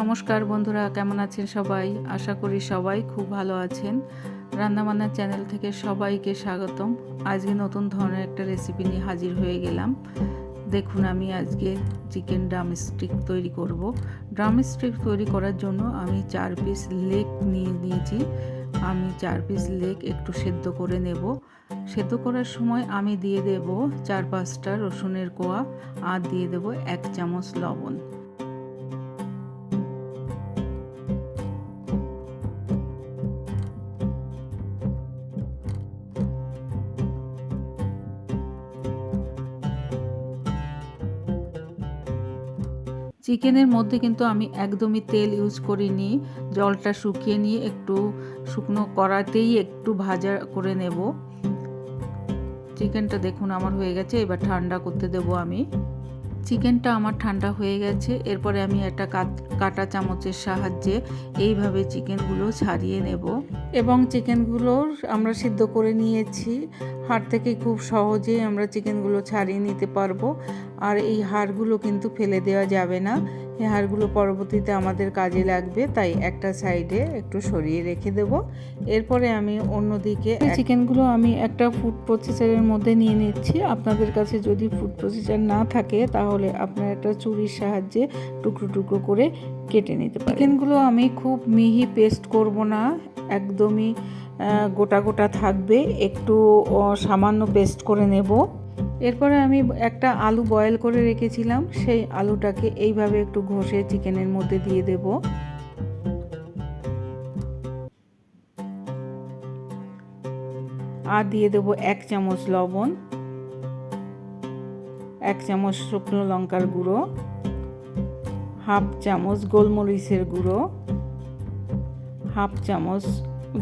নমস্কার বন্ধুরা, কেমন আছেন সবাই? আশা করি সবাই খুব ভালো আছেন। রান্নাবান্নার চ্যানেল থেকে সবাইকে স্বাগতম। আজকে নতুন ধরনের একটা রেসিপি নিয়ে হাজির হয়ে গেলাম। দেখুন, আমি আজকে চিকেন ড্রাম স্টিক তৈরি করব। ড্রাম স্টিক তৈরি করার জন্য আমি চার পিস লেগ নিয়ে নিয়েছি। আমি চার পিস লেগ একটু সেদ্ধ করে নেব। সেদ্ধ করার সময় আমি দিয়ে দেব চার পাঁচটা রসুনের কোয়া আর দিয়ে দেব এক চামচ লবণ। চিকেনের মধ্যে কিন্তু আমি একদমই তেল ইউজ করিনি। জলটা শুকিয়ে নিয়ে একটু শুকনো করাতেই একটু ভাজা করে নেব। চিকেনটা দেখুন আমার হয়ে গেছে, এবার ঠান্ডা করতে দেব আমি। চিকেনটা আমার ঠান্ডা হয়ে গেছে, এরপরে আমি একটা কাটা চামচের সাহায্যে এইভাবে চিকেনগুলো ছাড়িয়ে নেব। এবং চিকেনগুলো আমরা সিদ্ধ করে নিয়েছি। হাট থেকে খুব সহজেই আমরা চিকেনগুলো ছাড়িয়ে নিতে পারব। আর এই হাড়গুলো কিন্তু ফেলে দেওয়া যাবে না। এই হাড়গুলো পরবর্তীতে আমাদের কাজে লাগবে তাই একটা সাইডে একটু সরিয়ে রেখে দেব। এরপরে আমি অন্যদিকে চিকেনগুলো আমি একটা ফুড প্রসেসারের মধ্যে নিয়ে নিচ্ছি। আপনাদের কাছে যদি ফুড প্রসেসার না থাকে তাহলে আপনার একটা চুরির সাহায্যে টুকরো টুকরো করে কেটে নিতে পারেন। চিকেনগুলো আমি খুব মিহি পেস্ট করব না একদমই গোটা গোটা থাকবে। একটু সামান্য পেস্ট করে নেব। এরপরে আমি একটা আলু বয়েল করে রেখেছিলাম, সেই আলুটাকে এইভাবে একটু ঘষে চিকেনের মধ্যে দিয়ে দেব। আর দিয়ে দেব এক চামচ লবণ, এক চামচ শুকনো লঙ্কার গুঁড়ো, হাফ চামচ গোলমরিচের গুঁড়ো, হাফ চামচ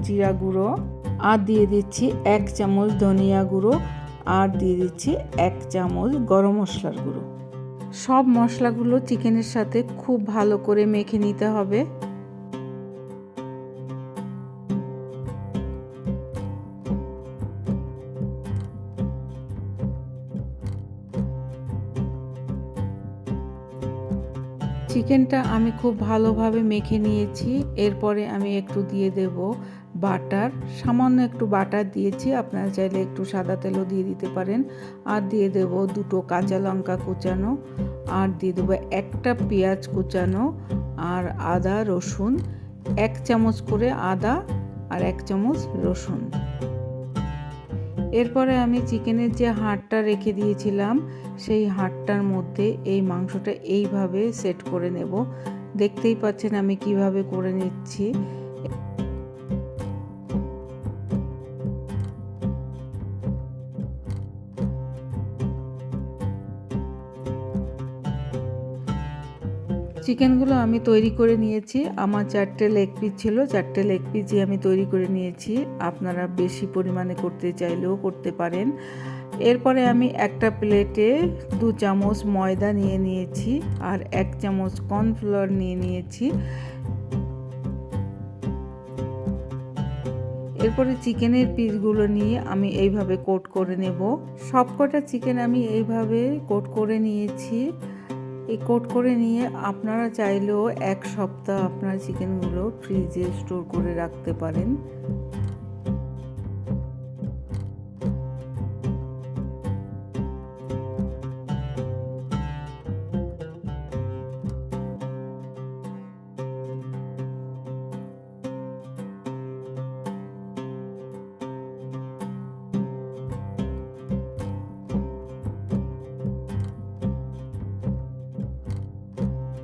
জিরা গুঁড়ো, আর দিয়ে দিচ্ছি এক চামচ ধনিয়া গুঁড়ো। আর দিয়ে দিচ্ছি এক চামচ গরম মশলার গুঁড়ো। সব মশলাগুলো চিকেনের সাথে খুব ভালো করে মেখে নিতে হবে। চিকেনটা আমি খুব ভালোভাবে মেখে নিয়েছি। এরপরে আমি একটু দিয়ে দেব বাটার, সামান্য একটু বাটার দিয়েছি, আপনারা চাইলে একটু সাদা তেলও দিয়ে দিতে পারেন। আর দিয়ে দেব দুটো কাঁচা লঙ্কা কুচানো, আর দিয়ে দেবো একটা পেঁয়াজ কুচানো, আর আদা, রসুন, এক চামচ করে আদা আর এক চামচ রসুন। এরপরে আমি চিকেনের যে হাড়টা রেখে দিয়েছিলাম, সেই হাড়টার মধ্যে এই মাংসটা এইভাবে সেট করে নেব। দেখতেই পাচ্ছেন আমি কীভাবে করে নিচ্ছি। চিকেনগুলো আমি তৈরি করে নিয়েছি। আমার চারটে লেগ পিস ছিল, চারটে লেগ পিসই আমি তৈরি করে নিয়েছি। আপনারা বেশি পরিমাণে করতে চাইলেও করতে পারেন। এরপরে আমি একটা প্লেটে দু চামচ ময়দা নিয়ে নিয়েছি আর এক চামচ কর্নফ্লাওয়ার নিয়ে নিয়েছি। এরপরে চিকেনের পিসগুলো নিয়ে আমি এইভাবে কোট করে নেব। সবকটা চিকেন আমি এইভাবে কোট করে নিয়েছি। এই কোট করে নিয়ে আপনারা চাইলেও এক সপ্তাহ আপনার চিকেনগুলো ফ্রিজে স্টোর করে রাখতে পারেন।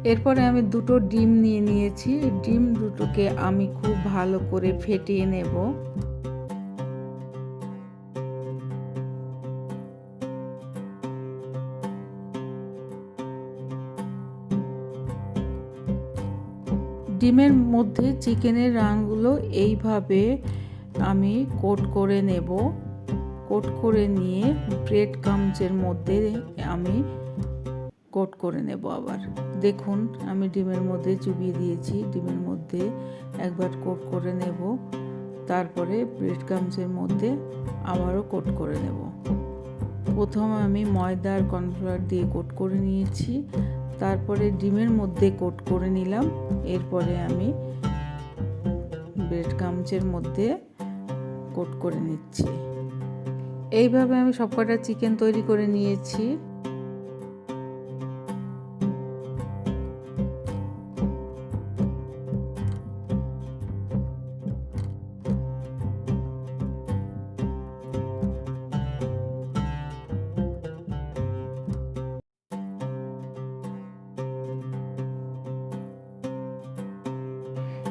এরপরে আমি দুটো ডিম নিয়ে নিয়েছি। ডিম দুটোকে আমি খুব ভালো করে ফেটিয়ে নেব। ডিমের মধ্যে চিকেনের রানগুলো এইভাবে আমি কোট করে নেব। কোট করে নিয়ে ব্রেড কামচের মধ্যে আমি কোট করে নেব আবার। দেখুন, আমি ডিমের মধ্যে চুবিয়ে দিয়েছি। ডিমের মধ্যে একবার কোট করে নেব। তারপরে ব্রেড ক্রামসের মধ্যে আবারও কোট করে নেব। প্রথম আমি ময়দা আর কর্নফ্লাওয়ার দিয়ে কোট করে নিয়েছি। তারপরে ডিমের মধ্যে কোট করে নিলাম। এরপরে আমি ব্রেড গামচের মধ্যে কোট করে নিচ্ছি। এইভাবে আমি সবকটা চিকেন তৈরি করে নিয়েছি।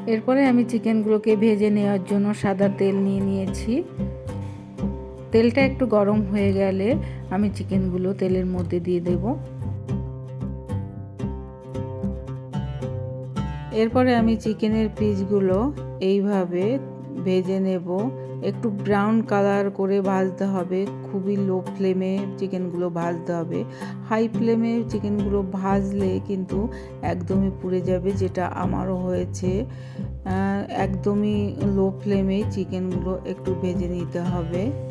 এরপরে আমি চিকেনগুলোকে ভেজে নেওয়ার জন্য সাদা তেল নিয়ে নিয়েছি। তেলটা একটু গরম হয়ে গেলে আমি চিকেনগুলো তেলের মধ্যে দিয়ে দেব। এরপরে আমি চিকেনের পিসগুলো এইভাবে ভেজে নেব। একটু ব্রাউন কালার করে ভাজতে হবে। খুবই লো ফ্লেমে চিকেনগুলো ভাজতে হবে। হাই ফ্লেমে চিকেনগুলো ভাজলে কিন্তু একদমই পুড়ে যাবে, যেটা আমারও হয়েছে। একদমই লো ফ্লেমে চিকেনগুলো একটু ভেজে নিতে হবে।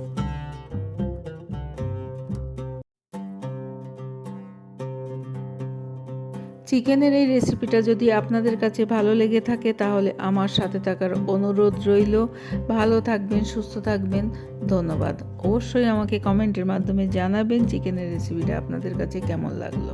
চিকেনের এই রেসিপিটা যদি আপনাদের কাছে ভালো লেগে থাকে, তাহলে আমার সাথে থাকার অনুরোধ রইল। ভালো থাকবেন, সুস্থ থাকবেন, ধন্যবাদ। অবশ্যই আমাকে কমেন্টের মাধ্যমে জানাবেন চিকেনের রেসিপিটা আপনাদের কাছে কেমন লাগল।